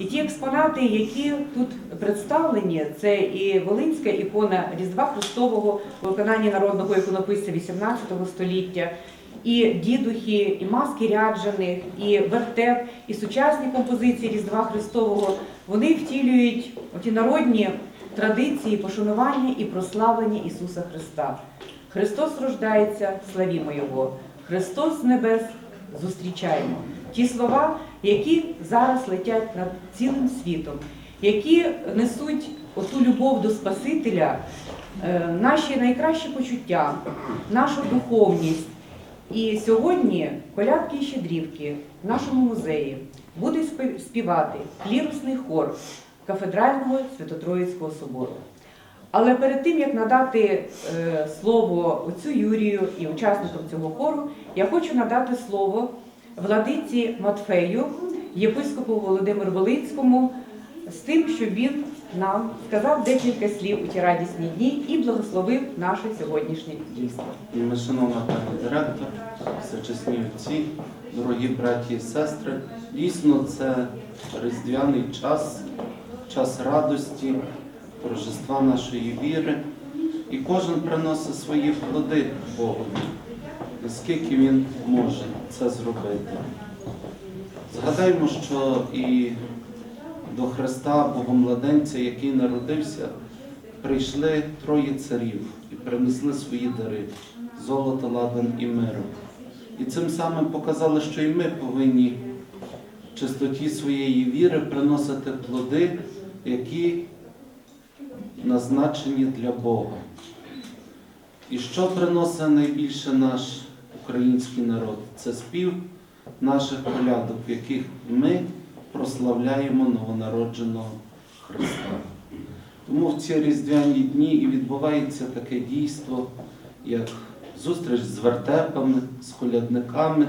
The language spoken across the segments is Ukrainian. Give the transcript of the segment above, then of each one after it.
І ті експонати, які тут представлені, це і Волинська ікона Різдва Христового у виконанні народного іконописця XVIII століття, і дідухи, і маски ряджених, і вертеп, і сучасні композиції Різдва Христового, вони втілюють ті народні традиції пошанування і прославлення Ісуса Христа. Христос рождається, славімо Його. Христос з небес зустрічаємо. Ті слова, які зараз летять над цілим світом, які несуть оту любов до Спасителя, е, наші найкращі почуття, нашу духовність. І сьогодні колядки і щедрівки в нашому музеї буде співати клірусний хор кафедрального Свято-Троїцького собору. Але перед тим як надати е, слово отцю Юрію і учасникам цього хору, я хочу надати слово владиці Матфею, єпископу Володимиру Волинському, з тим, щоб він нам сказав декілька слів у ті радісні дні і благословив наше сьогоднішнє дійство. Шановна пані директор, всечесні отці, дорогі браті і сестри, дійсно це різдвяний час, час радості, торжества нашої віри. І кожен приносить свої плоди Богу, наскільки він може це зробити. Згадаймо, що і до Христа, Богомладенця, який народився, прийшли троє царів і принесли свої дари золото, ладан і миру. І цим самим показали, що і ми повинні в чистоті своєї віри приносити плоди, які назначені для Бога. І що приносить найбільше наш український народ? Це спів наших колядок, в яких ми прославляємо новонародженого Христа. Тому в ці різдвяні дні і відбувається таке дійство, як зустріч з вертепами, з колядниками,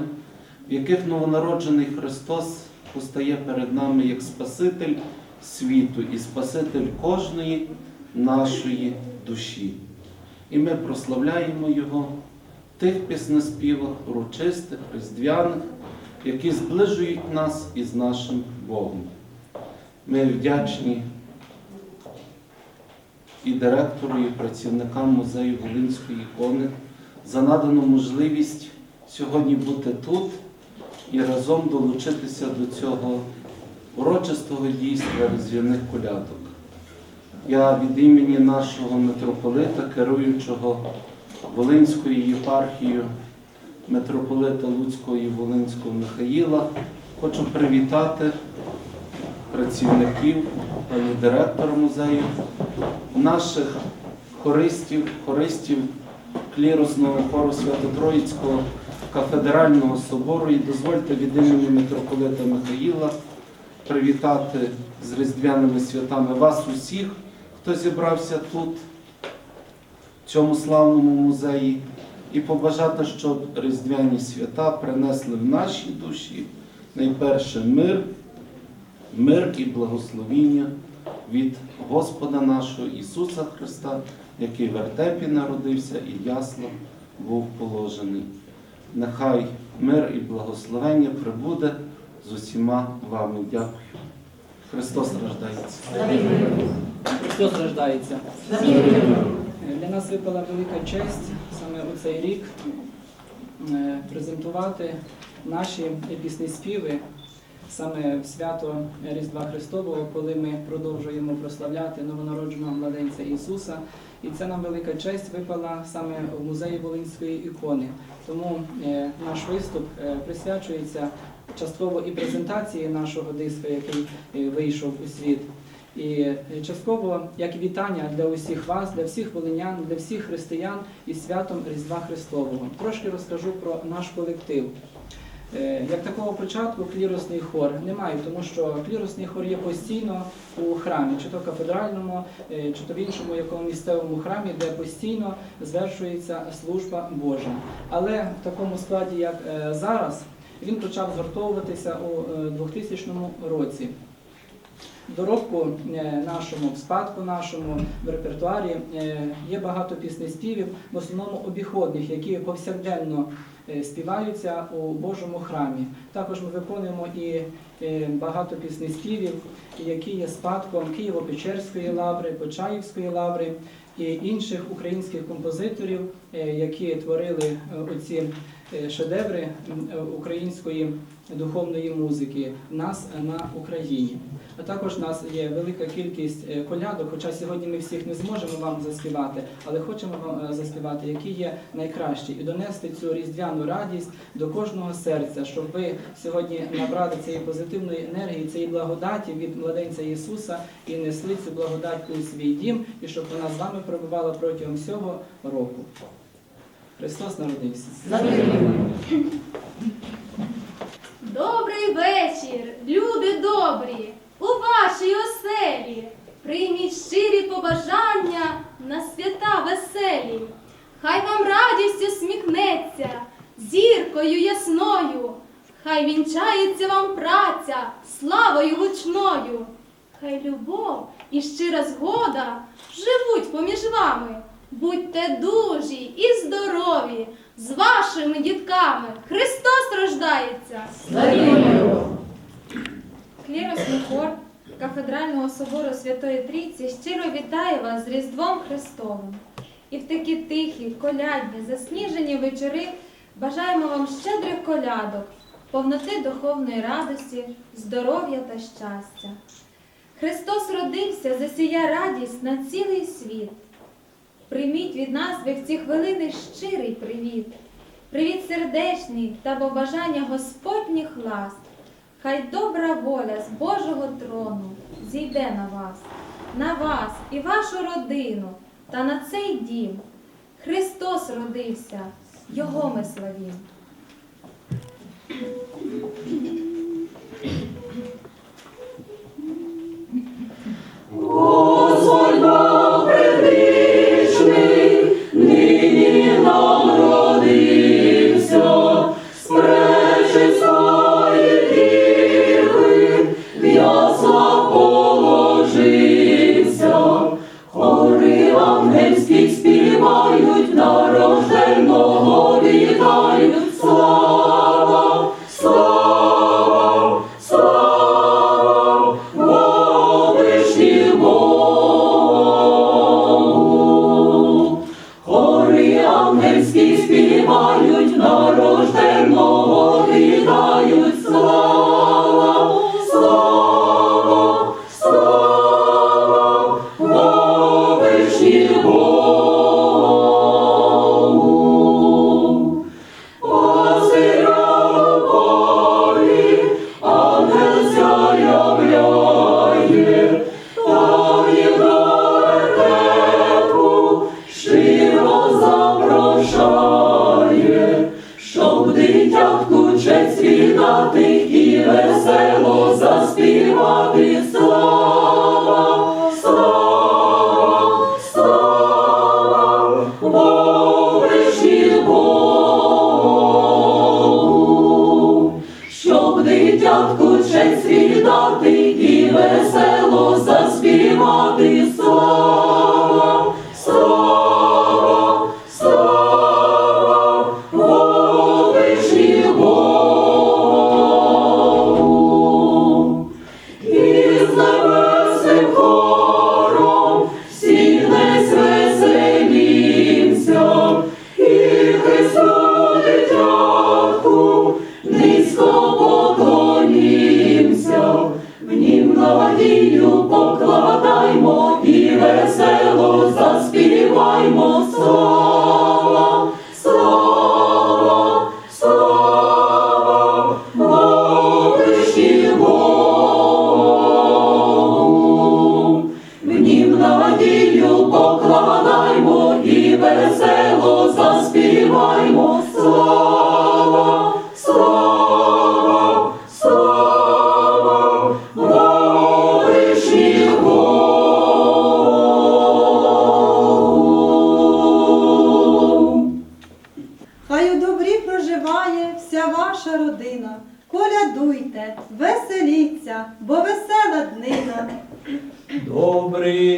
в яких новонароджений Христос постає перед нами як Спаситель світу і Спаситель кожної нашої душі. І ми прославляємо Його тих піснеспівах, урочистих, різдвяних, які зближують нас із нашим Богом. Ми вдячні і директору, і працівникам музею Волинської ікони за надану можливість сьогодні бути тут і разом долучитися до цього урочистого дійства різдвяних колядок. Я від імені нашого митрополита, керуючого Волинською єпархією, митрополита Луцького і Волинського Михаїла, хочу привітати працівників, пані директора музею, наших хористів, хористів клірусного хору Свято-Троїцького кафедрального собору. І дозвольте від імені митрополита Михаїла привітати з різдвяними святами вас усіх, хто зібрався тут, цьому славному музеї, і побажати, щоб різдвяні свята принесли в наші душі найперше мир мир і благословіння від Господа нашого Ісуса Христа, який в вертепі народився і ясно був положений. Нехай мир і благословення прибуде з усіма вами. Дякую. Христос рождається. Христос рождається. Для нас випала велика честь саме у цей рік е, презентувати наші пісні співи саме в свято Різдва Христового, коли ми продовжуємо прославляти новонародженого младенця Ісуса. І це нам велика честь випала саме в музеї Волинської ікони. Тому е, наш виступ е, присвячується частково і презентації нашого диска, який вийшов у світ. І е, частково як вітання для усіх вас, для всіх волинян, для всіх християн із святом Різдва Христового. Трошки розкажу про наш колектив. Е, Як такого початку клірусний хор немає, тому що клірусний хор є постійно у храмі, чи то кафедральному, е, чи то в іншому якому місцевому храмі, де постійно звершується служба Божа. Але в такому складі, як зараз, він почав згуртовуватися у е, 2000 році. Доробку е, нашому, в спадку нашому, в репертуарі е, є багато піснеспівів, в основному обіходних, які повсякденно е, співаються у Божому храмі. Також ми виконуємо і багато піснеспівів, які є спадком Києво-Печерської лаври, Почаївської лаври і інших українських композиторів, які творили оці шедеври е, української духовної музики в нас е, на Україні. А також у нас є велика кількість е, колядок, хоча сьогодні ми всіх не зможемо вам заспівати, але хочемо вам е, заспівати, які є найкращі, і донести цю різдвяну радість до кожного серця, щоб ви сьогодні набрали цієї позитивної енергії, цієї благодаті від младенця Ісуса і несли цю благодать у свій дім, і щоб вона з вами перебувала протягом всього року. Христос народився. Добрий вечір, люди добрі, у вашій оселі. Прийміть щирі побажання на свята веселі. Хай вам радість усміхнеться зіркою ясною. Хай вінчається вам праця славою гучною. Хай любов і щира згода живуть поміж вами. Будьте дужі і здорові з вашими дітками. Христос рождається! Кліросний хор кафедрального собору Святої Трійці щиро вітає вас з Різдвом Христовим. І в такі тихі, колядні, засніжені вечори бажаємо вам щедрих колядок, повноти духовної радості, здоров'я та щастя. Христос родився, засія радість на цілий світ. Прийміть від нас ви в ці хвилини щирий привіт, привіт сердечний та побажання Господніх ласт. Хай добра воля з Божого трону зійде на вас, на вас і вашу родину та на цей дім. Христос родився, Його ми славім. Хори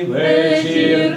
вечір